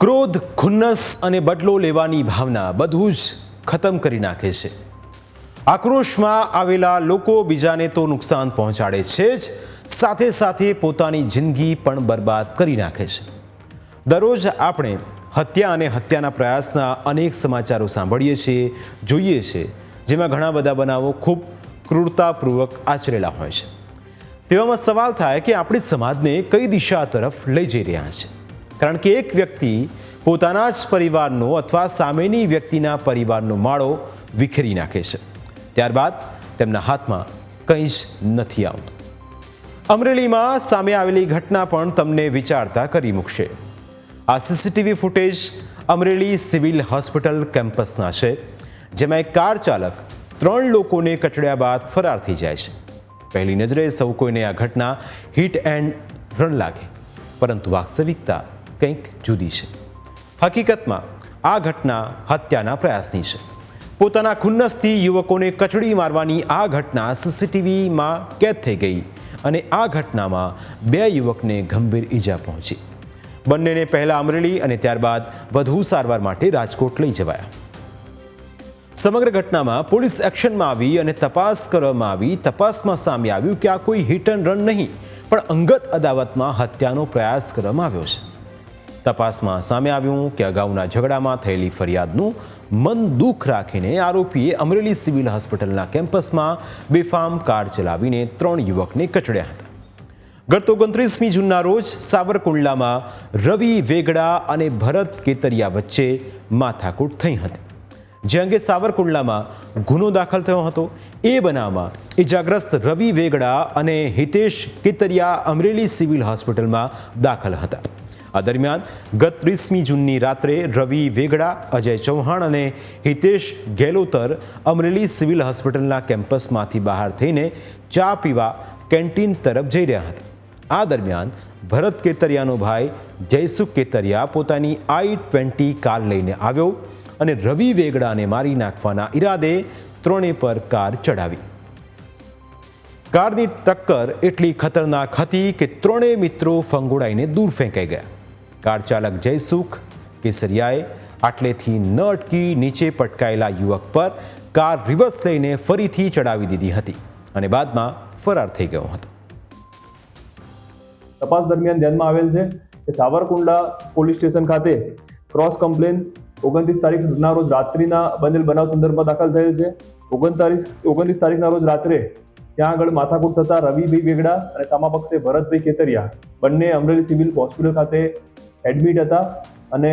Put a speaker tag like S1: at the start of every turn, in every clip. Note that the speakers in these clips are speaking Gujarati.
S1: ક્રોધ, ખુન્નસ અને બદલો લેવાની ભાવના બધું જ ખતમ કરી નાખે છે. આક્રોશમાં આવેલા લોકો બીજાને તો નુકસાન પહોંચાડે છે જ, સાથે સાથે પોતાની જિંદગી પણ બરબાદ કરી નાખે છે. દરરોજ આપણે હત્યા અને હત્યાના પ્રયાસના અનેક સમાચારો સાંભળીએ છીએ, જોઈએ છીએ જેમાં ઘણા બધા બનાવો ખૂબ ક્રૂરતાપૂર્વક આચરેલા હોય છે. તેવામાં સવાલ થાય કે આપણે સમાજને કઈ દિશા તરફ લઈ જઈ રહ્યા છે? કારણ કે એક વ્યક્તિ પોતાના જ પરિવારનો અથવા સામેની વ્યક્તિના પરિવારનો માળો વિખેરી નાખે છે. ત્યારબાદ તેમના હાથમાં કંઈ જ નથી આવતું. અમરેલીમાં સામે આવેલી ઘટના પણ તમને વિચારતા કરી મૂકશે. આ C C T V footage Amreli civil hospital કેમ્પસના છે, જેમાં એક કાર ચાલક ત્રણ લોકોને કચડ્યા બાદ ફરાર થઈ જાય છે. પહેલી નજરે સૌ કોઈને આ ઘટના હિટ એન્ડ રન લાગે, પરંતુ વાસ્તવિકતા કંઈક જુદી છે. હકીકતમાં આ ઘટના હત્યાના પ્રયાસની છે. પોતાના ખુન્નસથી યુવકોને કચડી મારવાની આ ઘટના સીસીટીવીમાં કેદ થઈ ગઈ અને આ ઘટનામાં બે યુવકને ગંભીર ઈજા પહોંચી. બંનેને પહેલા અમરેલી અને ત્યારબાદ વધુ સારવાર માટે રાજકોટ લઈ જવાયા. સમગ્ર ઘટનામાં પોલીસ એક્શનમાં આવી અને તપાસ કરવામાં આવી. તપાસમાં સામે આવ્યું કે આ કોઈ હિટ એન્ડ રન નહીં, પણ અંગત અદાવતમાં હત્યાનો પ્રયાસ કરવામાં આવ્યો છે. તપાસમાં સામે આવ્યું કે અગાઉના ઝઘડામાં થયેલી ફરિયાદનું મન દુઃખ રાખીને આરોપીએ અમરેલી સિવિલ હોસ્પિટલના કેમ્પસમાં બેફામ કાર ચલાવીને ત્રણ યુવકને કચડ્યા હતા. ગત ઓગણત્રીસમી જૂનના રોજ સાવરકુંડલામાં રવિ વેગડા અને ભરત કેતરિયા વચ્ચે માથાકૂટ થઈ હતી. જે અંગે સાવરકુંડલામાં ગુનો દાખલ થયો હતો, એ બનાવમાં ઇજાગ્રસ્ત રવિ વેગડા અને હિતેશ કેતરિયા અમરેલી સિવિલ હોસ્પિટલમાં દાખલ હતા. આ દરમિયાન ગત ત્રીસમી જૂનની રાત્રે રવિ વેગડા, અજય ચૌહાણ અને હિતેશ ગેલોતર અમરેલી સિવિલ હોસ્પિટલના કેમ્પસમાંથી બહાર થઈને ચા પીવા કેન્ટીન તરફ જઈ રહ્યા હતા. આ દરમિયાન ભરત કેતરિયાનો ભાઈ જયસુખ કેતરિયા પોતાની આઈ ટ્વેન્ટી કાર લઈને આવ્યો અને રવિ વેગડાને મારી નાખવાના ઈરાદે ત્રણે પર કાર ચડાવી કારની ટક્કર એટલી ખતરનાક હતી કે ત્રણેય મિત્રો ફંગોળાઈને દૂર ફેંકાઈ ગયા. કાર ચાલક જયસુખ કેસરિયાએ આટલેથી ન અટકી નીચે પટકાયેલા યુવક પર કાર રિવર્સ લઈને ફરીથી ચડાવી દીધી હતી અને બાદમાં ફરાર થઈ ગયો હતો.
S2: તપાસ દરમિયાન ધ્યાનમાં આવેલ છે કે સાવરકુંડલા પોલીસ સ્ટેશન ખાતે ક્રોસ કમ્પ્લેન ઓગણત્રીસ તારીખના રોજ રાત્રિના બનેલ બનાવ સંદર્ભમાં દાખલ થયેલ છે. ઓગણતાલીસ, ઓગણત્રીસ તારીખના રોજ રાત્રે ત્યાં આગળ માથાકૂટ થતા રવિભાઈ વેગડા અને સામા પક્ષે ભરતભાઈ કેતરિયા બંને અમરેલી સિવિલ હોસ્પિટલ ખાતે એડમિટ હતા અને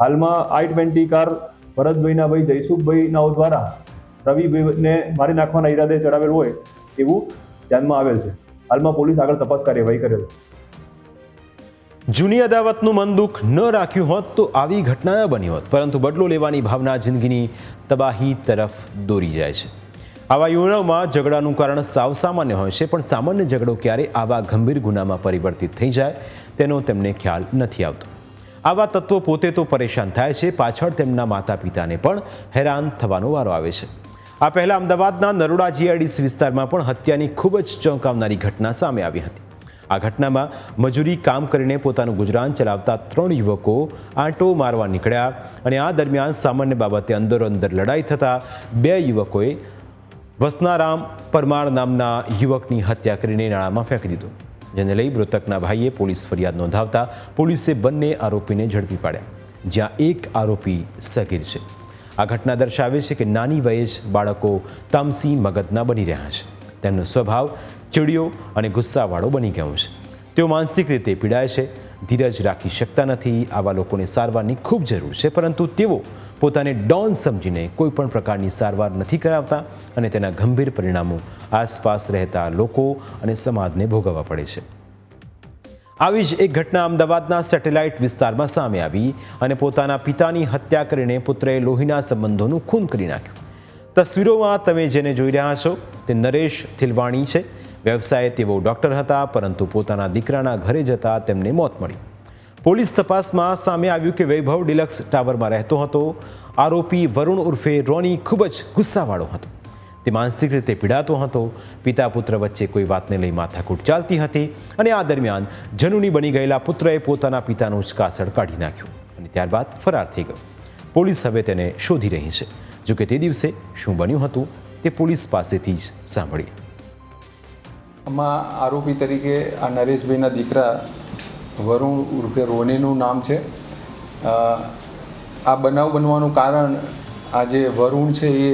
S2: હાલમાં આઈ ટ્વેન્ટી કાર ભરતભાઈના ભાઈ જયસુખભાઈનાઓ દ્વારા રવિભાઈને મારી નાખવાના ઈરાદે ચડાવેલ હોય એવું ધ્યાનમાં આવેલ છે. હાલમાં પોલીસ આગળ તપાસ કાર્યવાહી કરેલ છે.
S1: જૂની અદાવતનું મન દુઃખ ન રાખ્યું હોત તો આવી ઘટના ન બની હોત, પરંતુ બદલો લેવાની ભાવના જિંદગીની તબાહી તરફ દોરી જાય છે. આવા યુવાનોમાં ઝઘડાનું કારણ સાવ સામાન્ય હોય છે, પણ સામાન્ય ઝઘડો ક્યારે આવા ગંભીર ગુનામાં પરિવર્તિત થઈ જાય, તેનો તેમને ખ્યાલ નથી આવતો. આવા તત્વો પોતે તો પરેશાન થાય છે, પાછળ તેમના માતા પિતાને પણ હેરાન થવાનો વારો આવે છે. આ પહેલાં અમદાવાદના નરોડા જીઆઈડીસ વિસ્તારમાં પણ હત્યાની ખૂબ જ ચોંકાવનારી ઘટના સામે આવી હતી. આ ઘટનામાં મજૂરી કામ કરીને પોતાનું ગુજરાન ચલાવતા ત્રણ યુવકો આંટો મારવા નીકળ્યા અને આ દરમિયાન સામાન્ય બાબતે અંદરો અંદર લડાઈ થતાં બે યુવકોએ વસનારામ પરમાર નામના યુવકની હત્યા કરીને નાળામાં ફેંકી દીધો, જેને લઈ મૃતકના ભાઈએ પોલીસ ફરિયાદ નોંધાવતા પોલીસે બંને આરોપીને ઝડપી પાડ્યા, જ્યાં એક આરોપી સગીર છે. આ ઘટના દર્શાવે છે કે નાની વયે જ બાળકો તામસી મગજના બની રહ્યા છે. તેમનો સ્વભાવ ચીડિયો અને ગુસ્સાવાળો બની ગયો છે. તેઓ માનસિક રીતે પીડાય છે ધીરજ રાખી શકતા નથી. આવા લોકોને સારવારની ખૂબ જરૂર છે, પરંતુ તેઓ પોતાને ડોન સમજીને કોઈ પણ પ્રકારની સારવાર નથી કરાવતા અને તેના ગંભીર પરિણામો આસપાસ રહેતા લોકો અને સમાજને ભોગવવા પડે છે. આવી જ એક ઘટના અમદાવાદના સેટેલાઇટ વિસ્તારમાં સામે આવી અને પોતાના પિતાની હત્યા કરીને પુત્રએ લોહીના સંબંધોનું ખૂન કરી નાખ્યું. તસવીરોમાં તમે જેને જોઈ રહ્યા છો તે નરેશ થિલવાણી છે. વ્યવસાયે તેઓ ડૉક્ટર હતા, પરંતુ પોતાના દીકરાના ઘરે જતા તેમને મોત મળી. પોલીસ તપાસમાં સામે આવ્યું કે વૈભવ ડિલક્સ ટાવરમાં રહેતો હતો. આરોપી વરુણ ઉર્ફે રોની ખૂબ જ ગુસ્સાવાળો હતો. તે માનસિક રીતે પીડાતો હતો. પિતા પુત્ર વચ્ચે કોઈ વાતને લઈ માથાકૂટ ચાલતી હતી અને આ દરમિયાન જનુની બની ગયેલા પુત્રએ પોતાના પિતાનું ઉચકાસળ કાસળ કાઢી નાખ્યું અને ત્યારબાદ ફરાર થઈ ગયો. પોલીસ હવે તેને શોધી રહી છે. જોકે તે દિવસે શું બન્યું હતું તે પોલીસ પાસેથી જ સાંભળીએ.
S3: આમાં આરોપી તરીકે આ નરેશભાઈના દીકરા વરુણ ઉર્ફે રોનીનું નામ છે. આ બનાવ બનવાનું કારણ આ જે વરુણ છે એ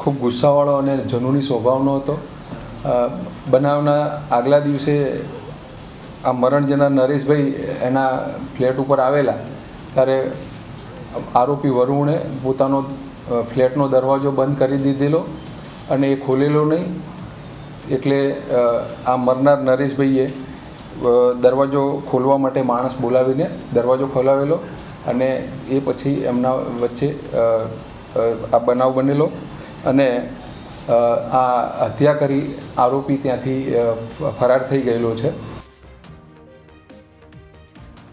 S3: ખૂબ ગુસ્સાવાળો અને જનૂની સ્વભાવનો હતો. બનાવના આગલા દિવસે આ મરણ જેના નરેશભાઈ એના ફ્લેટ ઉપર આવેલા. ત્યારે આરોપી વરુણે પોતાનો ફ્લેટનો દરવાજો બંધ કરી દીધેલો અને એ ખોલેલો નહીં. એટલે આ મરનાર નરેશભાઈએ દરવાજો ખોલવા માટે માણસ બોલાવીને દરવાજો ખોલાવેલો અને એ પછી એમના વચ્ચે આ બનાવ બનેલો અને આ હત્યા કરી આરોપી ત્યાંથી ફરાર થઈ ગયેલો છે.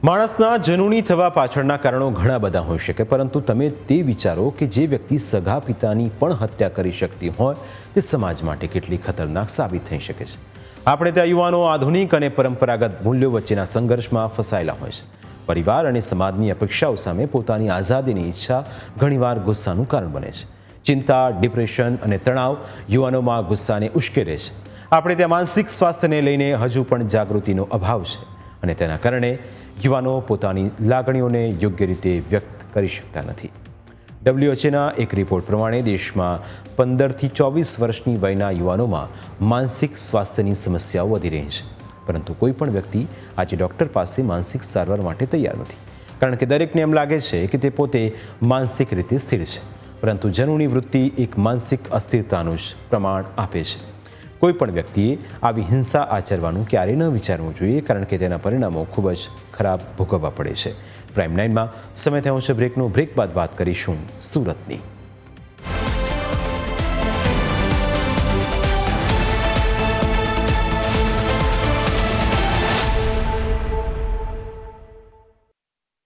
S1: માણસના જનૂની થવા પાછળના કારણો ઘણા બધા હોઈ શકે, પરંતુ તમે તે વિચારો કે જે વ્યક્તિ સગા પિતાની પણ હત્યા કરી શકતી હોય, તે સમાજ માટે કેટલી ખતરનાક સાબિત થઈ શકે છે. આપણે ત્યાં યુવાનો આધુનિક અને પરંપરાગત મૂલ્યો વચ્ચેના સંઘર્ષમાં ફસાયેલા હોય છે. પરિવાર અને સમાજની અપેક્ષાઓ સામે પોતાની આઝાદીની ઈચ્છા ઘણીવાર ગુસ્સાનું કારણ બને છે. ચિંતા, ડિપ્રેશન અને તણાવ યુવાનોમાં ગુસ્સાને ઉશ્કેરે છે. આપણે ત્યાં માનસિક સ્વાસ્થ્યને લઈને હજુ પણ જાગૃતિનો અભાવ છે. અને તેના કારણે યુવાનો પોતાની લાગણીઓને યોગ્ય રીતે વ્યક્ત કરી શકતા નથી. ડબ્લ્યુએચએના એક રિપોર્ટ પ્રમાણે દેશમાં પંદરથી ચોવીસ વર્ષની વયના યુવાનોમાં માનસિક સ્વાસ્થ્યની સમસ્યાઓ વધી રહી છે. પરંતુ કોઈ પણ વ્યક્તિ આજે ડૉક્ટર પાસે માનસિક સારવાર માટે તૈયાર નથી. કારણ કે દરેકને એમ લાગે છે કે તે પોતે માનસિક રીતે સ્થિર છે. પરંતુ જનુની વૃત્તિ એક માનસિક અસ્થિરતાનું જ પ્રમાણ આપે છે. કોઈ પણ વ્યક્તિએ આવી હિંસા આચરવાનું ક્યારેય ન વિચારવું જોઈએ, કારણ કે તેના પરિણામો ખૂબ જ ખરાબ ભોગવવા પડે છે. પ્રાઇમ નાઇનમાં સમય થયો છે બ્રેકનો. બ્રેક બાદ વાત કરીશું સુરતની.